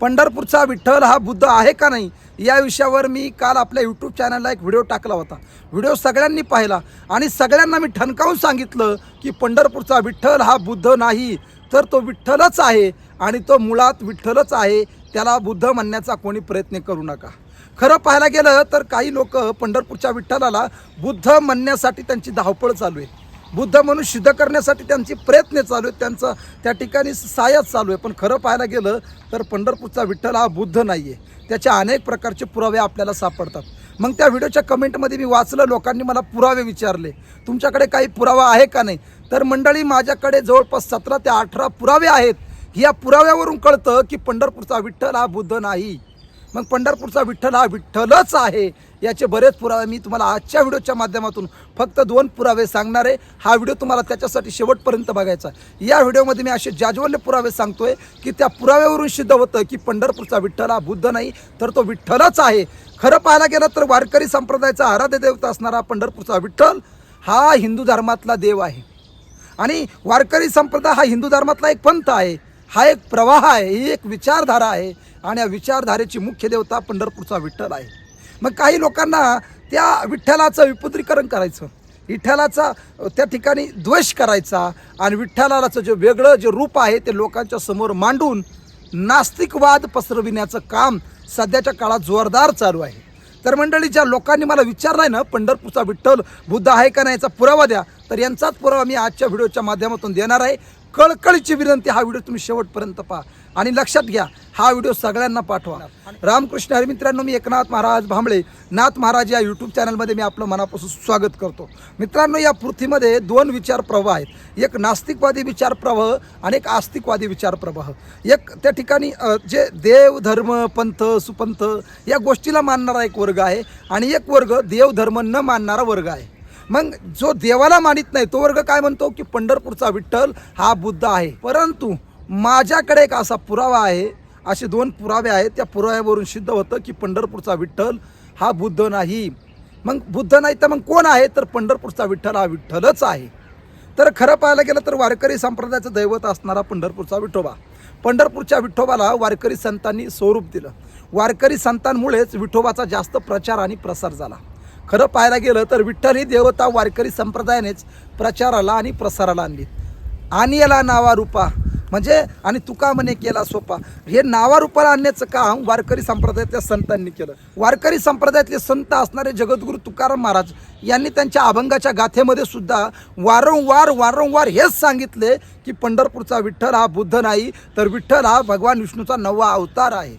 पंढरपूरचा विठ्ठल हा बुद्ध आहे का नाही या विषयावर मी काल आपल्या यूट्यूब चॅनलला एक व्हिडिओ टाकला होता. व्हिडिओ सगळ्यांनी पाहिला आणि सगळ्यांना मी ठणकावून सांगितलं की पंढरपूरचा विठ्ठल हा बुद्ध नाही तर तो विठ्ठलच आहे आणि तो मुळात विठ्ठलच आहे त्याला बुद्ध म्हणण्याचा कोणी प्रयत्न करू नका. खरं पाहायला गेलं तर काही लोक पंढरपूरच्या विठ्ठलाला बुद्ध म्हणण्यासाठी त्यांची धावपळ चालू आहे. बुद्ध म्हणून सिद्ध करण्यासाठी त्यांचे प्रयत्न चालू आहेत. त्यांचा त्या ठिकाणी सायाच चालू आहे. पण खरं पाहायला गेलं तर पंढरपूरचा विठ्ठल हा बुद्ध नाही आहे त्याच्या अनेक प्रकारचे पुरावे आपल्याला सापडतात. मग त्या व्हिडिओच्या कमेंटमध्ये मी वाचलं लोकांनी मला पुरावे विचारले. तुमच्याकडे काही पुरावा आहे का नाही? तर मंडळी माझ्याकडे जवळपास सतरा ते अठरा पुरावे आहेत. या पुराव्यावरून कळतं की पंढरपूरचा विठ्ठल हा बुद्ध नाही. मग पंढरपूरचा विठ्ठल हा विठ्ठलच आहे. याचे बरेच पुरावे मी तुम्हाला आजच्या व्हिडिओच्या माध्यमातून फक्त दोन पुरावे सांगणार आहे. हा व्हिडिओ तुम्हाला त्याच्यासाठी शेवटपर्यंत बघायचा या व्हिडिओमध्ये मी असे जाज्वल्य पुरावे सांगतोय की त्या पुराव्यावरून सिद्ध होतं की पंढरपूरचा विठ्ठल हा बुद्ध नाही तर तो विठ्ठलच आहे. खरं पाहायला गेलं तर वारकरी संप्रदायाचा आराध्य देवता असणारा पंढरपूरचा विठ्ठल हा हिंदू धर्मातला देव आहे. आणि वारकरी संप्रदाय हा हिंदू धर्मातला एक पंथ आहे. हा एक प्रवाह आहे ही एक विचारधारा आहे आणि या विचारधारेची मुख्य देवता पंढरपूरचा विठ्ठल आहे. मग काही लोकांना त्या विठ्ठलाचं विपुत्रीकरण करायचं विठ्ठलाचा त्या ठिकाणी द्वेष करायचा आणि विठ्ठलाचं जे वेगळं जे रूप आहे ते लोकांच्या समोर मांडून नास्तिकवाद पसरविण्याचं काम सध्याच्या काळात जोरदार चालू आहे. तर मंडळी ज्या लोकांनी मला विचारलं आहे ना पंढरपूरचा विठ्ठल बुद्ध आहे का नाही याचा पुरावा द्या तर यांचाच पुरावा मी आजच्या व्हिडिओच्या माध्यमातून देणार आहे. कळकळीची विनंती हा व्हिडिओ तुम्ही शेवटपर्यंत पहा. आणि लक्षात घ्या हा व्हिडिओ सगळ्यांना पाठवा. रामकृष्ण हरी मित्रांनो मी एकनाथ महाराज भांबळे. नाथ महाराज या यूट्यूब चॅनलमध्ये मी आपलं मनापासून स्वागत करतो. मित्रांनो या पृथ्वीमध्ये दोन विचार प्रवाह आहेत. एक नास्तिकवादी विचार प्रवाह आणि एक आस्तिकवादी विचार प्रवाह. एक त्या ठिकाणी जे देव धर्म पंथ सुपंथ या गोष्टीला मानणारा एक वर्ग आहे आणि एक वर्ग देव धर्म न मानणारा वर्ग आहे. मग जो देवाला मानित नाही तो वर्ग काय म्हणतो की पंढरपूरचा विठ्ठल हा बुद्ध आहे. परंतु माझ्याकडे एक असा पुरावा आहे असे दोन पुरावे आहेत. त्या पुराव्यावरून सिद्ध होतं की पंढरपूरचा विठ्ठल हा बुद्ध नाही. मग बुद्ध नाही तर मग कोण आहे? तर पंढरपूरचा विठ्ठल हा विठ्ठलच आहे. तर खरं पाहायला गेलं तर वारकरी संप्रदायाचं दैवत असणारा पंढरपूरचा विठोबा. पंढरपूरच्या विठोबाला वारकरी संतांनी स्वरूप दिलं. वारकरी संतांमुळेच विठोबाचा जास्त प्रचार आणि प्रसार झाला. खरं पाहायला गेलं तर विठ्ठल ही देवता वारकरी संप्रदायानेच प्रचाराला आणि प्रसाराला आणली आणि याला नावारूपा म्हणजे आणि तुका म्हणे केला सोपा. हे नावारूपाला आणण्याचं काम वारकरी संप्रदायातल्या संतांनी केलं. वारकरी संप्रदायातले संत असणारे जगद्गुरू तुकाराम महाराज यांनी त्यांच्या अभंगाच्या गाथेमध्ये सुद्धा वारंवार वारंवार हेच सांगितले की पंढरपूरचा विठ्ठल हा बुद्ध नाही तर विठ्ठल हा भगवान विष्णूचा नवा अवतार आहे.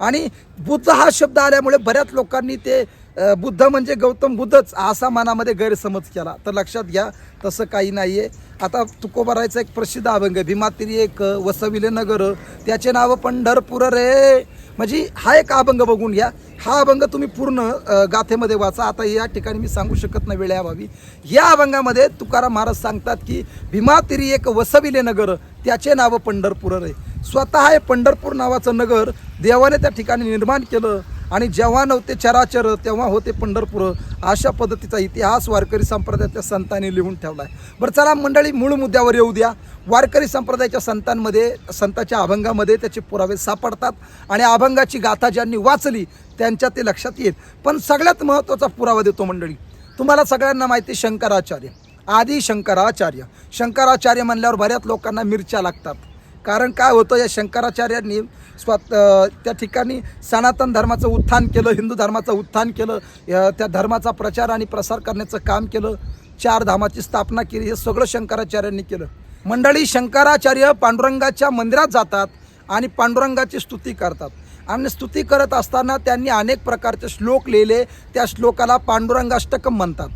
आणि बुद्ध हा शब्द आल्यामुळे बऱ्याच लोकांनी ते बुद्ध म्हणजे गौतम बुद्धच असा मनामध्ये गैरसमज केला. तर लक्षात घ्या तसं काही नाही आहे आता तुकोबारायचा एक प्रसिद्ध अभंग भीमातिरी एक वसविले नगर त्याचे नाव पंढरपूर रे. म्हणजे हा एक अभंग बघून घ्या. हा अभंग तुम्ही पूर्ण गाथेमध्ये वाचा. आता या ठिकाणी मी सांगू शकत नाही वेळेअभावी या अभंगामध्ये तुकाराम महाराज सांगतात की भीमातिरी एक वसविले नगर त्याचे नाव पंढरपूर रे. स्वतः हे पंढरपूर नावाचं नगर देवाने त्या ठिकाणी निर्माण केलं. आणि जेव्हा नव्हते चराचर तेव्हा होते पंढरपूर. अशा पद्धतीचा इतिहास वारकरी संप्रदायाच्या संतांनी लिहून ठेवला आहे बरं चला मंडळी मूळ मुद्द्यावर येऊ द्या. वारकरी संप्रदायाच्या संतांमध्ये संतांच्या अभंगामध्ये त्याचे पुरावे सापडतात आणि अभंगाची गाथा ज्यांनी वाचली त्यांच्या ते लक्षात येईल. पण सगळ्यात महत्त्वाचा पुरावा देतो मंडळी. तुम्हाला सगळ्यांना माहिती आहे शंकराचार्य. आदी शंकराचार्य. शंकराचार्य म्हणल्यावर बऱ्याच लोकांना मिरच्या लागतात. कारण काय होतं या शंकराचार्यांनी स्वत त्या ठिकाणी सनातन धर्माचं उत्थान केलं हिंदू धर्माचं उत्थान केलं त्या धर्माचा प्रचार आणि प्रसार करण्याचं काम केलं चार धामाची स्थापना केली हे सगळं शंकराचार्यांनी केलं. मंडळी शंकराचार्य पांडुरंगाच्या मंदिरात जातात आणि पांडुरंगाची स्तुती करतात. आणि स्तुती करत असताना त्यांनी अनेक प्रकारचे श्लोक लिहिले त्या श्लोकाला पांडुरंगाष्टकम म्हणतात.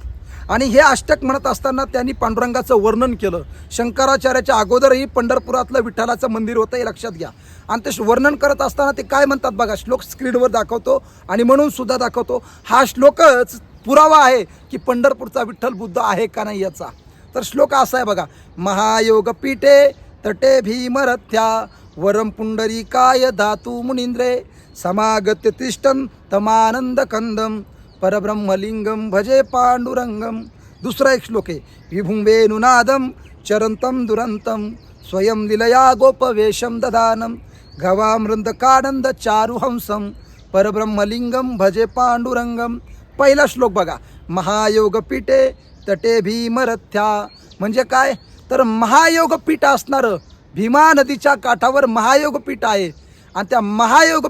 आणि हे अष्टक म्हणत असताना त्यांनी पांडुरंगाचं वर्णन केलं. शंकराचार्याच्या अगोदरही पंढरपुरातलं विठ्ठलाचं मंदिर होतं हे लक्षात घ्या. आणि ते वर्णन करत असताना ते काय म्हणतात बघा श्लोक स्क्रीनवर दाखवतो आणि म्हणून सुद्धा दाखवतो. हा श्लोकच पुरावा आहे की पंढरपूरचा विठ्ठल बुद्ध आहे का नाही याचा. तर श्लोक असा आहे बघा महायोग पीठे तटे भीमरथ्या वरम पुंडरी काय धातू मुनिंद्रे समागत्य तिष्ठन तमानंद कंदम परब्रह्मलिंगम भजे पांडुरंगम दुसरा एक श्लोक आहे विभुं वेणुनादम चरंतम दुरंतम स्वयं लिलया गोपवेशम ददानम गवामृंद कानंद चारुहंसम परब्रह्मलिंगम भजे पांडुरंगम पहिला श्लोक बघा महायोग पीठे तटे भीमरथ्या। म्हणजे काय? तर महायोग पीठ असणारं भीमा नदीच्या काठावर महायोग पीठ आहे. आणि त्या महायोग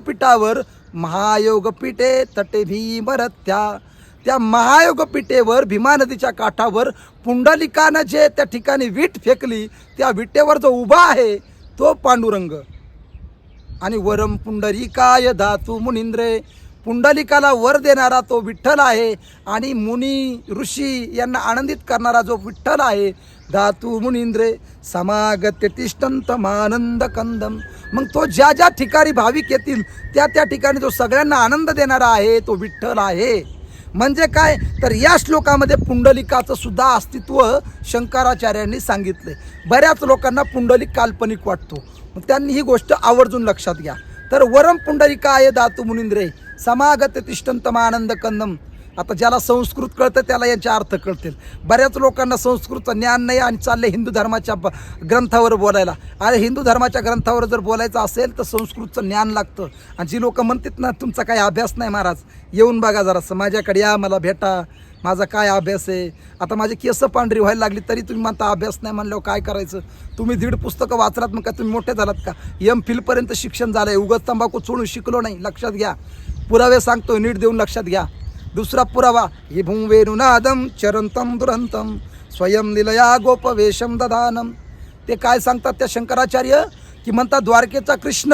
महायोगपीठे तटे भीमरत्या त्या महायोगपीठेवर भीमा नदीच्या काठावर पुंडलिकानं जे त्या ठिकाणी वीट फेकली त्या विटेवर जो उभा आहे तो पांडुरंग. आणि वरम पुंडलिकाय धातू मुनिंद्रे. पुंडलिकाला वर देणारा तो विठ्ठल आहे आणि मुनी ऋषी यांना आनंदित करणारा जो विठ्ठल आहे धातू मुनिंद्रे समागत्य तिष्ठंतमानंद कंदम. मग तो ज्या ज्या ठिकाणी भाविक येतील त्या त्या ठिकाणी जो सगळ्यांना आनंद देणारा आहे तो विठ्ठल आहे. म्हणजे काय? तर या श्लोकामध्ये पुंडलिकाचं सुद्धा अस्तित्व शंकराचार्यांनी सांगितले बऱ्याच लोकांना पुंडलिक काल्पनिक वाटतो. मग त्यांनी ही गोष्ट आवर्जून लक्षात घ्या. तर वरम पुंडलिका आहे धातू मुनिंद्रे. समागत तिष्ठंतमानंद कंदम आता ज्याला संस्कृत कळतं त्याला यांचे अर्थ कळतील. बऱ्याच लोकांना संस्कृतचं ज्ञान नाही आणि चालले हिंदू धर्माच्या ग्रंथावर बोलायला. अरे हिंदू धर्माच्या ग्रंथावर जर बोलायचं असेल तर संस्कृतचं ज्ञान लागतं. आणि जी लोकं म्हणतात ना तुमचा काही अभ्यास नाही महाराज येऊन बघा जरासं माझ्याकडे या मला भेटा. माझा काय अभ्यास आहे? आता माझे केस पांढरी व्हायला लागली तरी तुम्ही म्हणता अभ्यास नाही म्हणल्यावर काय करायचं? तुम्ही दीड पुस्तकं वाचलात मग काय? तुम्ही मोठे झालात का? एम फिलपर्यंत शिक्षण झालं आहे उगत तंबाखू चोळून शिकलो नाही लक्षात घ्या. पुरावे सांगतो नीट देऊन लक्षात घ्या. दुसरा पुरावा हे भूमवेनुनादम चरंतम दुरंतम स्वयं गोप गोपवेशम दधानम ते काय सांगतात त्या शंकराचार्य? की म्हणतात द्वारकेचा कृष्ण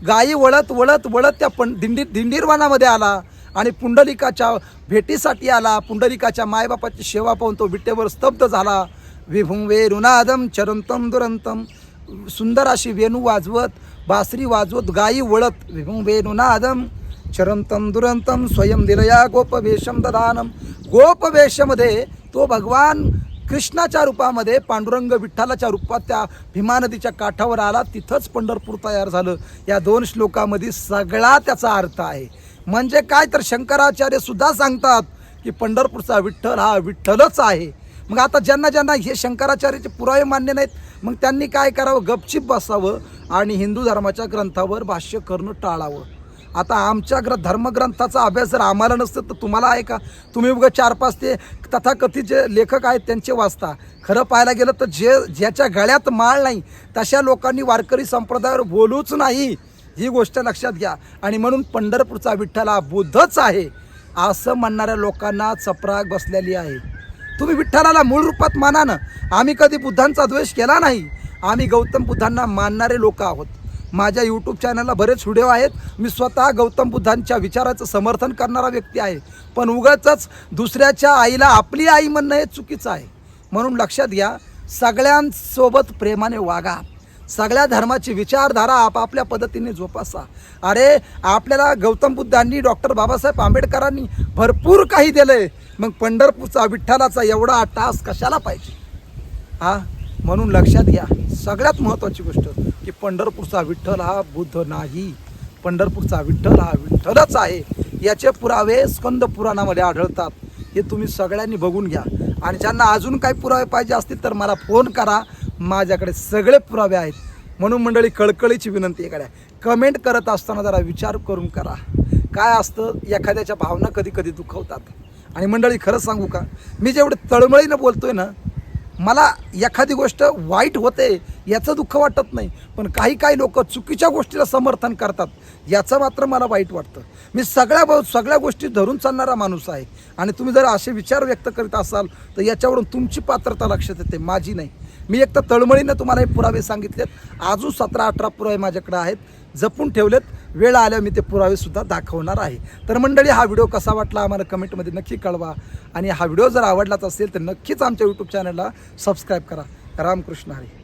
गायी वळत वळत वळत त्या पण दिंडी दिंडीरवानामध्ये आला आणि पुंडलिकाच्या भेटीसाठी आला. पुंडलिकाच्या मायबापाची सेवा पाहून तो विटेवर स्तब्ध झाला. विभुंवे रुनादम चरंतम दुरंतम सुंदर अशी वेणू वाजवत बासरी वाजवत गायी वळत विभुंवे रुनादम चरंतम दुरंतम स्वयं दिलया गोपवेशम ददानम गोपवेशमध्ये तो भगवान कृष्णाच्या रूपामध्ये पांडुरंग विठ्ठलाच्या रूपात त्या भीमा नदीच्या काठावर आला. तिथंच पंढरपूर तयार झालं. या दोन श्लोकामध्ये सगळा त्याचा अर्थ आहे. म्हणजे काय तर शंकराचार्य सुद्धा सांगतात की पंढरपूरचा विठ्ठल हा विठ्ठलच आहे. मग आता ज्यांना ज्यांना हे शंकराचार्याचे पुरावे मान्य नाहीत मग त्यांनी काय करावं? गपचिप बसावं आणि हिंदू धर्माच्या ग्रंथावर भाष्य करणं टाळावं. आता आमच्या ग्र धर्मग्रंथाचा अभ्यास जर आम्हाला नसतं तर तुम्हाला आहे का? तुम्ही उगा चार पाच ते तथाकथित जे लेखक आहेत त्यांचे वाचता. खरं पाहायला गेलं तर जे ज्याच्या गळ्यात माळ नाही तशा लोकांनी वारकरी संप्रदायावर बोलूच नाही. ही गोष्ट लक्षात घ्या. आणि म्हणून पंढरपूरचा विठ्ठल हा बुद्धच आहे. असं म्हणणाऱ्या लोकांना चपराक बसलेली आहे. तुम्ही विठ्ठलाला मूळ रूपात माना ना. आम्ही कधी बुद्धांचा द्वेष केला नाही. आम्ही गौतम बुद्धांना मानणारे लोक आहोत. माझ्या यूट्यूब चॅनलला बरेच व्हिडिओ आहेत. मी स्वतः गौतम बुद्धांच्या विचाराचं समर्थन करणारा व्यक्ती आहे. पण उगाच दुसऱ्याच्या आईला आपली आई म्हणणं हे चुकीचं आहे. म्हणून लक्षात घ्या सगळ्यांसोबत प्रेमाने वागा. सगळ्या धर्माची विचारधारा आपापल्या पद्धतीने जोपासा. अरे आपल्याला गौतम बुद्धांनी डॉक्टर बाबासाहेब आंबेडकरांनी भरपूर काही दिलंय. मग पंढरपूरचा विठ्ठलाचा एवढा टास कशाला पाहिजे? हा? म्हणून लक्षात घ्या. सगळ्यात महत्त्वाची गोष्ट की पंढरपूरचा विठ्ठल हा बुद्ध नाही. पंढरपूरचा विठ्ठल हा विठ्ठलच आहे. याचे पुरावे स्कंद पुराणामध्ये आढळतात. हे तुम्ही सगळ्यांनी बघून घ्या. आणि ज्यांना अजून काही पुरावे पाहिजे असतील तर मला फोन करा. माझ्याकडे सगळे पुरावे आहेत. म्हणून मंडळी कळकळीची विनंती इकडे कमेंट करत असताना जरा विचार करून करा. काय असतं? एखाद्याच्या भावना कधी कधी दुखवतात. आणि मंडळी खरं सांगू का? मी जेवढे तळमळीनं बोलतोय ना मला एखादी गोष्ट वाईट होते याचं दुःख वाटत नाही. पण काही काही लोक चुकीच्या गोष्टीला समर्थन करतात. याचं मात्र मला वाईट वाटतं. मी सगळ्या सगळ्या गोष्टी धरून चालणारा माणूस आहे. आणि तुम्ही जर असे विचार व्यक्त करीत असाल तर याच्यावरून तुमची पात्रता लक्षात येते माझी नाही. मी एक तर तळमळीनं तुम्हाला हे पुरावे सांगितलेत. अजून सतरा अठरा पुरावे माझ्याकडे आहेत. जपून ठेवलेत. वेळ आल्यावर मी ते पुरावेसुद्धा दाखवणार आहे. तर मंडळी हा व्हिडिओ कसा वाटला आम्हाला कमेंटमध्ये नक्की कळवा. आणि हा व्हिडिओ जर आवडलाच असेल तर नक्कीच आमच्या यूट्यूब चॅनलला सबस्क्राईब करा. रामकृष्ण हरी.